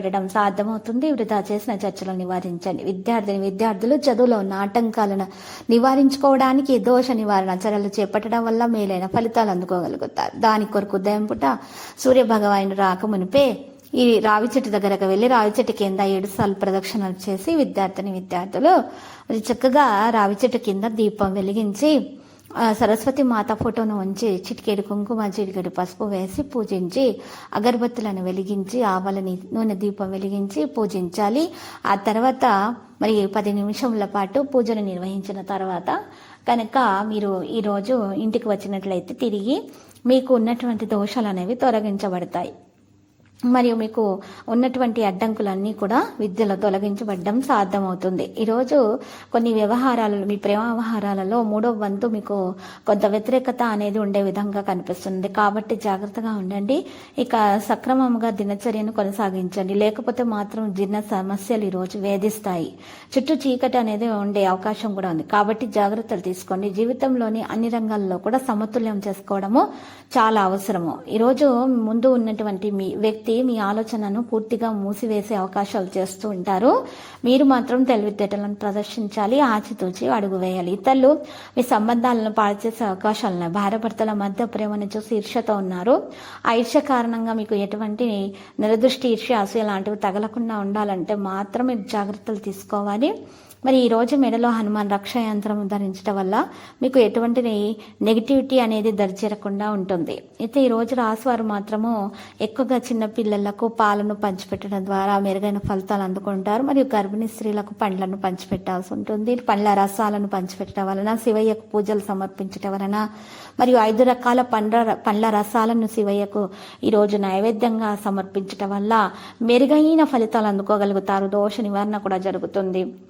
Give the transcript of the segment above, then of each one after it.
పెట్టడం సాధ్యమవుతుంది. వృధా చేసిన చర్చలు నివారించండి. విద్యార్థిని విద్యార్థులు చదువులో ఉన్న ఆటంకాలను నివారించుకోవడానికి దోష నివారణ చర్యలు చేపట్టడం వల్ల మేలైన ఫలితాలు అందుకోగలుగుతారు. దాని కొరకు ఉదయం పూట సూర్య భగవాను రాకమునిపే ఈ రావి చెట్టు దగ్గరకు వెళ్ళి రావి చెట్టు కింద ఏడు సార్లు ప్రదక్షిణలు చేసి విద్యార్థిని విద్యార్థులు చక్కగా రావి చెట్టు కింద దీపం వెలిగించి సరస్వతి మాత ఫోటోను ఉంచి చిటికెడు కుంకుమ చిటికెడు పసుపు వేసి పూజించి అగరబత్తులను వెలిగించి ఆవలని నూనె దీపం వెలిగించి పూజించాలి. ఆ తర్వాత మరి పది నిమిషముల పాటు పూజను నిర్వహించిన తర్వాత కనుక మీరు ఈరోజు ఇంటికి వచ్చినట్లయితే తిరిగి మీకు ఉన్నటువంటి దోషాలు అనేవి తొలగించబడతాయి. మరియు మీకు ఉన్నటువంటి అడ్డంకులన్నీ కూడా విద్యలో తొలగించబడడం సాధ్యమవుతుంది. ఈరోజు కొన్ని వ్యవహారాలలో మీ ప్రేమ వ్యవహారాలలో మూడో వంతు మీకు కొంత వ్యతిరేకత అనేది ఉండే విధంగా కనిపిస్తుంది. కాబట్టి జాగ్రత్తగా ఉండండి. ఇక సక్రమంగా దినచర్యను కొనసాగించండి. లేకపోతే మాత్రం జీర్ణ సమస్యలు ఈరోజు వేధిస్తాయి. చుట్టూ చీకటి అనేది ఉండే అవకాశం కూడా ఉంది. కాబట్టి జాగ్రత్తలు తీసుకోండి. జీవితంలోని అన్ని రంగాల్లో కూడా సమతుల్యం చేసుకోవడము చాలా అవసరము. ఈరోజు ముందు ఉన్నటువంటి మీ వ్యక్తి మీ ఆలోచనను పూర్తిగా మూసివేసే అవకాశాలు చేస్తూ ఉంటారు. మీరు మాత్రం తెలివితేటలను ప్రదర్శించాలి ఆచితూచి అడుగు వేయాలి. ఇతరులు మీ సంబంధాలను పాడు చేసే అవకాశాలు మధ్య ప్రేమను చూసి ఈర్ష్యతో ఉన్నారు. ఆ ఈర్ష్య కారణంగా మీకు ఎటువంటి నిరదృష్టి ఈర్ష్య అసూయ లాంటివి తగలకుండా ఉండాలంటే మాత్రం మీరు జాగ్రత్తలు తీసుకోవాలి. మరి ఈరోజు మెడలో హనుమాన్ రక్ష యంత్రం ధరించడం వల్ల మీకు ఎటువంటి నెగిటివిటీ అనేది దరిచేరకుండా ఉంటుంది. అయితే ఈ రోజు మాత్రము ఎక్కువగా చిన్న పిల్లలకు పాలను పంచిపెట్టడం ద్వారా మెరుగైన ఫలితాలు అందుకుంటారు. మరియు గర్భిణీ స్త్రీలకు పండ్లను పంచిపెట్టాల్సి ఉంటుంది. పండ్ల రసాలను పంచిపెట్టడం వలన శివయ్యకు పూజలు సమర్పించడం వలన మరియు ఐదు రకాల పండ్ల పండ్ల రసాలను శివయ్యకు ఈరోజు నైవేద్యంగా సమర్పించడం వల్ల మెరుగైన ఫలితాలు అందుకోగలుగుతారు. దోష నివారణ కూడా జరుగుతుంది.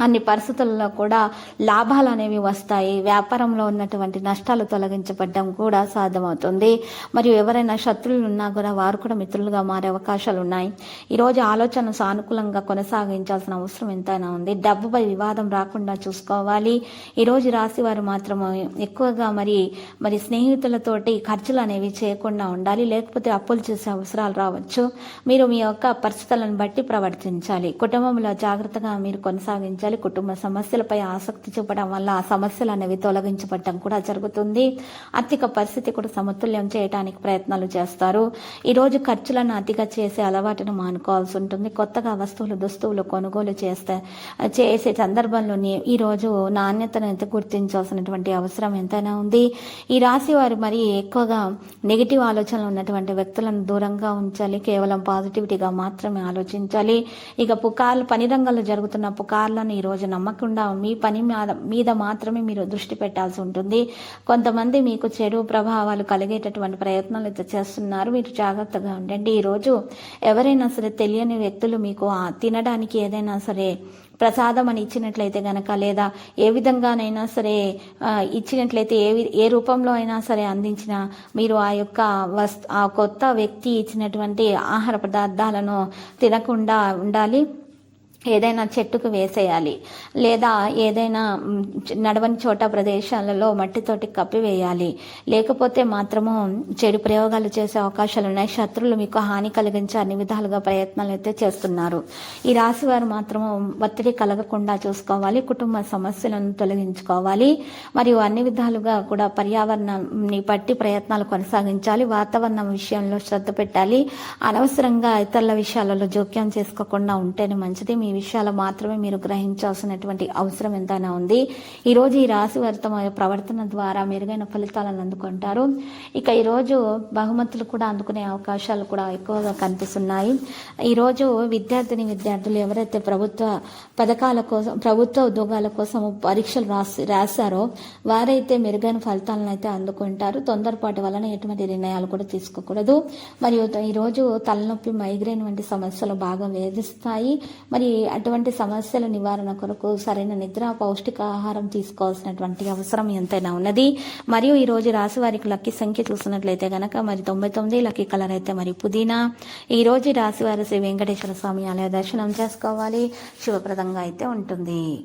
అన్ని పరిస్థితుల్లో కూడా లాభాలు అనేవి వస్తాయి. వ్యాపారంలో ఉన్నటువంటి నష్టాలు తొలగించబడడం కూడా సాధ్యమవుతుంది. మరియు ఎవరైనా శత్రువులు ఉన్నా కూడా వారు కూడా మిత్రులుగా మారే అవకాశాలు ఉన్నాయి. ఈరోజు ఆలోచన సానుకూలంగా కొనసాగించాల్సిన అవసరం ఎంతైనా ఉంది. డబ్బుపై వివాదం రాకుండా చూసుకోవాలి. ఈరోజు రాశి వారు మాత్రం ఎక్కువగా మరి మరి స్నేహితులతోటి ఖర్చులు అనేవి చేయకుండా ఉండాలి. లేకపోతే అప్పులు చేసే అవసరాలు రావచ్చు. మీరు మీ యొక్క పరిస్థితులను బట్టి ప్రవర్తించాలి. కుటుంబంలో జాగ్రత్తగా మీరు కొనసాగించాలి. కుటుంబ సమస్యలపై ఆసక్తి చూపడం వల్ల ఆ సమస్యలు అనేవి తొలగించబడటం కూడా జరుగుతుంది. ఆర్థిక పరిస్థితి కూడా సమతుల్యం చేయడానికి ప్రయత్నాలు చేస్తారు. ఈరోజు ఖర్చులను అతిగా చేసే అలవాటును మానుకోవాల్సి ఉంటుంది. కొత్తగా వస్తువులు దుస్తువులు కొనుగోలు చేస్తే చేసే సందర్భంలోని ఈరోజు నాణ్యతను ఎంత గుర్తించాల్సినటువంటి అవసరం ఎంతైనా ఉంది. ఈ రాశి వారు మరి ఎక్కువగా నెగిటివ్ ఆలోచనలు ఉన్నటువంటి వ్యక్తులను దూరంగా ఉంచాలి. కేవలం పాజిటివిటీగా మాత్రమే ఆలోచించాలి. ఇక పుకార్లు పని రంగంలో జరుగుతున్న పుకార్లను ఈరోజు నమ్మకుండా మీ పని మీద- మీద మాత్రమే మీరు దృష్టి పెట్టాల్సి ఉంటుంది. కొంతమంది మీకు చెడు ప్రభావాలు కలిగేటటువంటి ప్రయత్నాలు అయితే చేస్తున్నారు. మీరు జాగ్రత్తగా ఉండండి. ఈరోజు ఎవరైనా సరే తెలియని వ్యక్తులు మీకు ఆ తినడానికి ఏదైనా సరే ప్రసాదం అని ఇచ్చినట్లయితే గనక లేదా ఏ విధంగానైనా సరే ఇచ్చినట్లయితే ఏ ఏ రూపంలో అయినా సరే అందించిన మీరు ఆ యొక్క వస్తు ఆ కొత్త వ్యక్తి ఇచ్చినటువంటి ఆహార పదార్థాలను తినకుండా ఉండాలి. ఏదైనా చెట్టుకు వేసేయాలి లేదా ఏదైనా నడవని చోట ప్రదేశాలలో మట్టితోటి కప్పివేయాలి. లేకపోతే మాత్రము చెడు ప్రయోగాలు చేసే అవకాశాలు ఉన్నాయి. శత్రువులు మీకు హాని కలిగించే అన్ని విధాలుగా ప్రయత్నాలు అయితే చేస్తున్నారు. ఈ రాశి వారు మాత్రము ఒత్తిడి కలగకుండా చూసుకోవాలి. కుటుంబ సమస్యలను తొలగించుకోవాలి. మరియు అన్ని విధాలుగా కూడా పర్యావరణాన్ని బట్టి ప్రయత్నాలు కొనసాగించాలి. వాతావరణం విషయంలో శ్రద్ధ పెట్టాలి. అనవసరంగా ఇతరుల విషయాలలో జోక్యం చేసుకోకుండా ఉంటేనే మంచిది. మీ విషయాలు మాత్రమే మీరు గ్రహించాల్సినటువంటి అవసరం ఎంతైనా ఉంది. ఈరోజు ఈ రాశి వారి తమ ప్రవర్తన ద్వారా మెరుగైన ఫలితాలను అందుకుంటారు. ఇక ఈరోజు బహుమతులు కూడా అందుకునే అవకాశాలు కూడా ఎక్కువగా కనిపిస్తున్నాయి. ఈరోజు విద్యార్థిని విద్యార్థులు ఎవరైతే ప్రభుత్వ పథకాల కోసం ప్రభుత్వ ఉద్యోగాల కోసం పరీక్షలు రాసి రాశారో వారైతే మెరుగైన ఫలితాలను అయితే అందుకుంటారు. తొందరపాటు వలన ఎటువంటి నిర్ణయాలు కూడా తీసుకోకూడదు. మరియు ఈరోజు తలనొప్పి మైగ్రేన్ వంటి సమస్యలు బాగా వేధిస్తాయి. మరి అటువంటి సమస్యల నివారణ కొరకు సరైన నిద్ర పౌష్టికాహారం తీసుకోవాల్సినటువంటి అవసరం ఎంతైనా ఉన్నది. మరియు ఈ రోజు రాశి వారికి లక్కీ సంఖ్య చూసినట్లయితే గనక మరి తొంభై తొమ్మిది లక్కీ కలర్ అయితే మరి పుదీనా. ఈ రోజు రాశి వారి శ్రీ వెంకటేశ్వర స్వామి ఆలయ దర్శనం చేసుకోవాలి. శుభప్రదంగా అయితే ఉంటుంది.